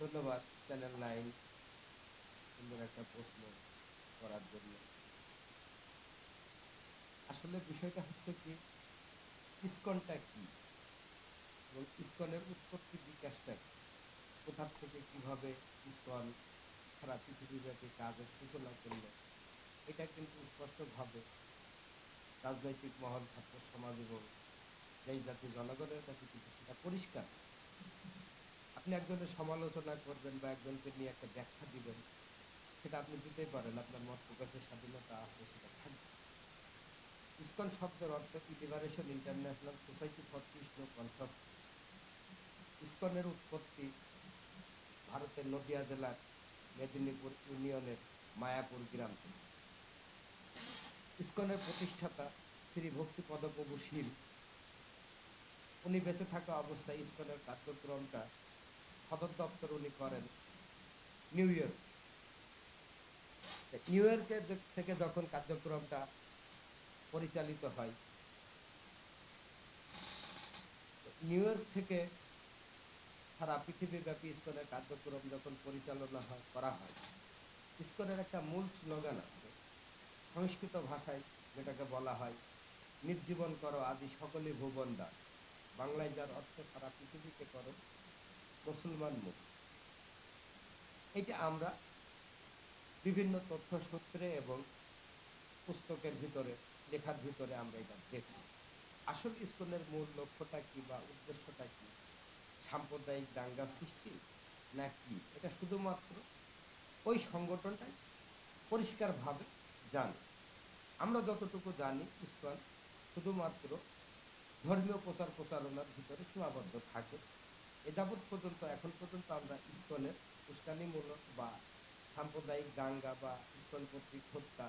ধন্যবাদ channel nine সুন্দর একটা প্রশ্ন করার জন্য। আসলে বিষয়টা হচ্ছে কি, ইসকনটা কি এবং ইসকনের উৎপত্তি বিকাশটা কি? কোথা থেকে কীভাবে ইসকন সারা পৃথিবীব্যাপী কাজের সূচনা করল, এটা কিন্তু স্পষ্টভাবে রাজনৈতিক মহল, ছাত্র সমাজ এবং যেই জাতীয় জনগণের কাছে কিন্তু সেটা পরিষ্কার। আপনি একজনের সমালোচনা করবেন বা একজনকে নিয়ে একটা ব্যাখ্যা দিবেন, সেটা আপনি দিতেই পারেন, আপনার মত প্রকাশের স্বাধীনতা আছে সেটা থাকবে। ইসকন শব্দের অর্থ liberation international society for Krishna conscious. ইসকনের উৎপত্তি ভারতের নদিয়া জেলার মেদিনীপুর ইউনিয়নের মায়াপুর গ্রাম। থেকে ইসকনের প্রতিষ্ঠাতা শ্রী ভক্তি পদপ্রভু শীল। উনি বেঁচে থাকা অবস্থায় ইসকনের কার্যক্রমটা সদর দপ্তর উনি করেন, নিউ ইয়র্ক। নিউ ইয়র্কের থেকে যখন কার্যক্রমটা পরিচালিত হয় নিউ ইয়র্ক থেকে সারা পৃথিবীব্যাপী ইসকনের কার্যক্রম যখন পরিচালনা হয়, করা হয়, ইসকনের একটা মূল স্লোগান আছে। সংস্কৃত ভাষায় যেটাকে বলা হয়, নির্জীবন করো আদি সকলে ভুবন দাস বাংলায় যার অর্থ সারা পৃথিবীকে করো মুসলমান মুখ এটা আমরা বিভিন্ন তথ্য সূত্রে এবং পুস্তকের ভিতরে, লেখার ভিতরে আমরা এটা দেখছি। আসল স্কুলের মূল লক্ষ্যটা কি বা উদ্দেশ্যটা কি? সাম্প্রদায়িক দাঙ্গা সৃষ্টি না কি এটা শুধুমাত্র ওই সংগঠনটাই পরিষ্কারভাবে জানে? আমরা যতটুকু জানি, ইসকন শুধুমাত্র ধর্মীয় প্রচার প্রচারণার ভিতরে সীমাবদ্ধ থাকে। এ যাবৎ পর্যন্ত, এখন পর্যন্ত আমরা ইসকনের উস্কানিমূলক বা সাম্প্রদায়িক দাঙ্গা বা ইসকন কর্তৃক হত্যা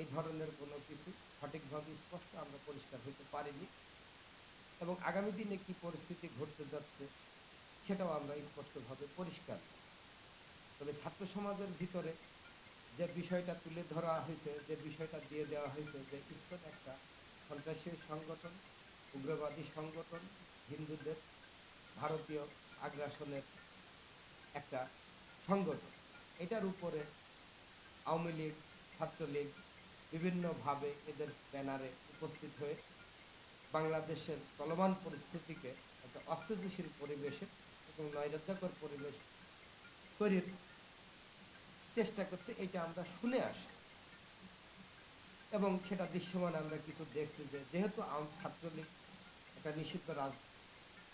এই ধরনের কোনো কিছু সঠিকভাবে স্পষ্ট আমরা পরিষ্কার হইতে পারিনি। এবং আগামী দিনে কি পরিস্থিতি ঘটতে যাচ্ছে সেটাও আমরা স্পষ্টভাবে পরিষ্কার। তবে ছাত্র সমাজের ভিতরে যে বিষয়টা তুলে ধরা হয়েছে, যে বিষয়টা দিয়ে দেওয়া হয়েছে, যে ইসকন একটা সন্ত্রাসী সংগঠন, উগ্রবাদী সংগঠন, হিন্দুদের ভারতীয় আগ্রাসনের একটা সংগঠন। এটার উপরে আওয়ামী লীগ, ছাত্রলীগ বিভিন্নভাবে এদের ব্যানারে উপস্থিত হয়ে বাংলাদেশের চলমান পরিস্থিতিকে একটা অস্থিতিশীল পরিবেশে এবং নৈরাজ্যকর পরিবেশ তৈরির চেষ্টা করছে, এটা আমরা শুনে আসছি। এবং সেটা দৃশ্যমান আমরা কিছু দেখছি যে, যেহেতু ছাত্রলীগ একটা নিষিদ্ধ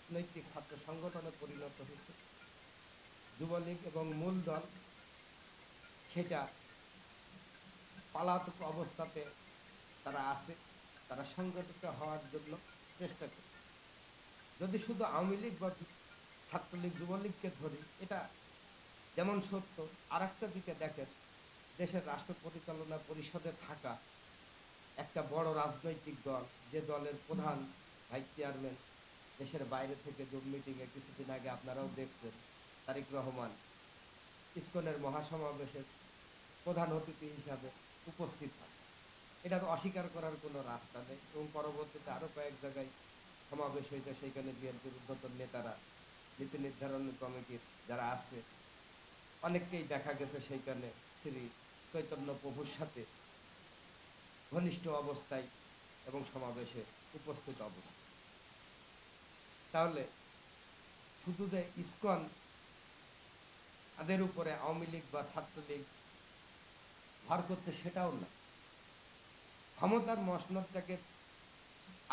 রাজনৈতিক ছাত্র সংগঠনে পরিণত হয়েছে। যুবলীগ এবং মূল দল সেটা পালাতক অবস্থাতে তারা আছে, তারা সংগঠিত হওয়ার জন্য চেষ্টা করছে যদি শুধু আওয়ামী লীগ বা ছাত্রলীগ, যুবলীগকে ধরি, এটা যেমন সত্য আর একটা দিকে দেখেন, দেশের রাষ্ট্র পরিচালনা পরিষদে থাকা একটা বড় রাজনৈতিক দল, যে দলের প্রধান ভাইস চেয়ারম্যান দেশের বাইরে থেকে জুম মিটিংয়ে কিছুদিন আগে আপনারাও দেখছেন, তারিক রহমান ইসকনের মহাসমাবেশের প্রধান অতিথি হিসাবে উপস্থিত হন। এটা তো অস্বীকার করার কোনো রাস্তা নেই এবং পরবর্তীতে আরও কয়েক জায়গায় সমাবেশ হয়েছে, সেইখানে বিএনপির উদ্যতন নেতারা, নীতি নির্ধারণ কমিটির যারা আছে, অনেককেই দেখা গেছে সেইখানে শ্রী চৈতন্য প্রভুর সাথে ঘনিষ্ঠ অবস্থায় এবং সমাবেশে উপস্থিত অবস্থা তাহলে শুধু যে ইসকন, তাদের উপরে আওয়ামী লীগ বা ছাত্রলীগ ভার করছে সেটাও না। ক্ষমতার মসনদটাকে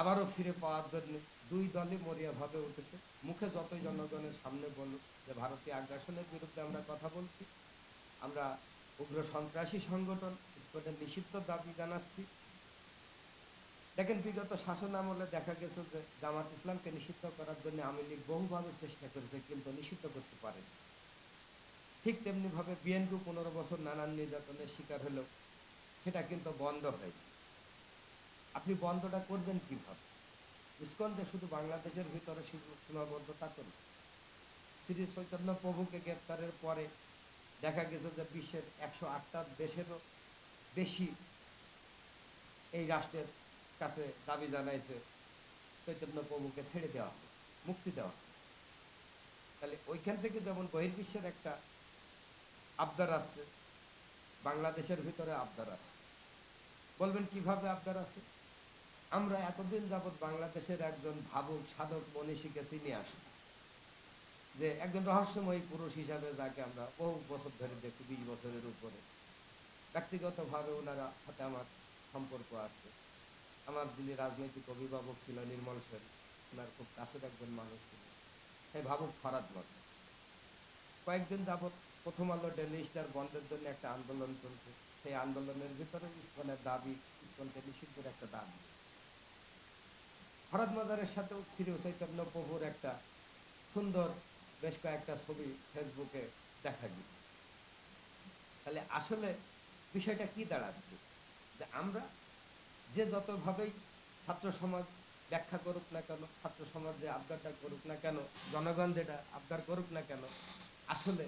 আবারও ফিরে পাওয়ার জন্য দুই দলই মরিয়াভাবে উঠেছে। মুখে যতই জনগণের সামনে বলুক যে ভারতীয় আগ্রাসনের বিরুদ্ধে আমরা কথা বলছি, আমরা উগ্র সন্ত্রাসী সংগঠন ইস্কনের নিষিদ্ধ দাবি জানাচ্ছি। দেখেন, বিগত শাসন আমলে দেখা গেছে যে জামাত ইসলামকে নিষিদ্ধ করার জন্য আওয়ামী লীগ বহুভাবে চেষ্টা করেছে, কিন্তু নিষিদ্ধ করতে পারেনি। ঠিক তেমনি ভাবে বিএনপি পনেরো বছর নানান নির্যাতনের শিকার হলেও সেটা কিন্তু বন্ধ হয়নি। আপনি বন্ধটা করবেন কীভাবে? ইস্কন যে শুধু বাংলাদেশের ভিতরে সীমা- সীমাবদ্ধ তা তো না। শ্রী চৈতন্য প্রভুকে গ্রেপ্তারের পরে দেখা গেছে যে বিশ্বের একশো আটটা দেশেরও বেশি এই রাষ্ট্রের কাছে দাবি জানাইছে চৈতন্য প্রভুকে ছেড়ে দেওয়া মুক্তি দেওয়া তাহলে ওইখান থেকে যেমন বহির্বিশ্বের একটা আবদার আসছে, বাংলাদেশের ভিতরে আবদার আছে বলবেন, কীভাবে আবদার আছে আমরা এতদিন যাবৎ বাংলাদেশের একজন ভাবুক, সাধক মনীষীকে চিনে আসছি, যে একজন রহস্যময়ী পুরুষ হিসাবে যাকে আমরা বহু বছর ধরে দেখি বিশ বছরের উপরে। ব্যক্তিগতভাবে ওনারা সাথে আমার সম্পর্ক আছে। আমার যিনি রাজনৈতিক অভিভাবক ছিল, নির্মল সেন, ওনার খুব কাছের একজন মানুষ ছিল সেই ভাবুক ফরাদ মত। কয়েকদিন যাবৎ প্রথম আলো ডেলি স্টার বন্ধের জন্য একটা আন্দোলন চলছে। সেই আন্দোলনের ভিতরে ইস্কনের দাবি, ইস্কনকে নিষিদ্ধের একটা দাবি। ফরাদ মাজারের সাথেও শ্রী চৈতন্য প্রভুর একটা সুন্দর বেশ কয়েকটা ছবি ফেসবুকে দেখা গেছে। তাহলে আসলে বিষয়টা কি দাঁড়াচ্ছে? যে আমরা যে যতভাবেই ছাত্র সমাজ ব্যাখ্যা করুক না কেন, ছাত্র সমাজ যে আবদারটা করুক না কেন, জনগণ যেটা আবদার করুক না কেন, আসলে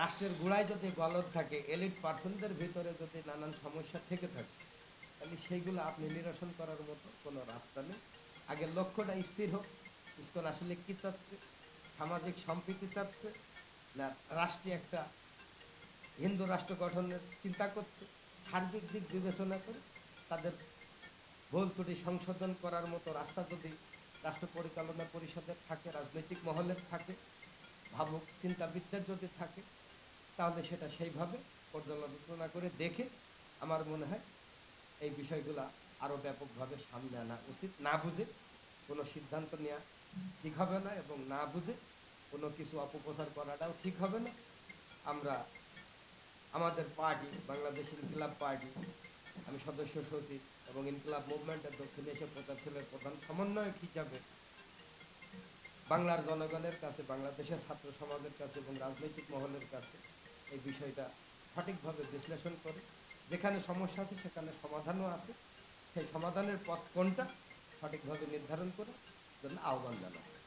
রাষ্ট্রের গোড়ায় যদি গলদ থাকে এলিট পার্সনদের ভিতরে যদি নানান সমস্যা থেকে থাকে, তাহলে সেইগুলো আপনি নিরসন করার মতো কোনো রাস্তা নেই। আগে লক্ষ্যটা স্থির হোক, ইসকন আসলে কি চাচ্ছে? সামাজিক সম্প্রীতি চাচ্ছে না রাষ্ট্রে একটা হিন্দু রাষ্ট্র গঠনের চিন্তা করছে? সার্বিক দিক বিবেচনা করে তাদের ভুল ত্রুটি সংশোধন করার মতো রাস্তা যদি রাষ্ট্র পরিচালনা পরিষদের থাকে, রাজনৈতিক মহলের থাকে, ভাবুক চিন্তাবিদদের যদি থাকে, তাহলে সেটা সেইভাবে পর্যালোচনা করে দেখে আমার মনে হয় এই বিষয়গুলো আরও ব্যাপকভাবে সামনে আনা উচিত। না বুঝে কোনো সিদ্ধান্ত নেওয়া ঠিক হবে না এবং না বুঝে কোনো কিছু অপপ্রচার করাটাও ঠিক হবে না। আমরা আমাদের পার্টি বাংলাদেশ ইনকিলাব পার্টি আমি সদস্য সচিব এবং ইনকিলাব মুভমেন্টের দক্ষিণ এশিয়া প্রচার প্রধান সমন্বয়ক হিসাবে বাংলার জনগণের কাছে, বাংলাদেশের ছাত্র সমাজের কাছে এবং রাজনৈতিক মহলের কাছে এই বিষয়টা সঠিকভাবে বিশ্লেষণ করে। যেখানে সমস্যা আছে, সেখানে সমাধানও আছে। সেই সমাধানের পথ কোনটা সঠিকভাবে নির্ধারণ করে জন্য আহ্বান জানাচ্ছি।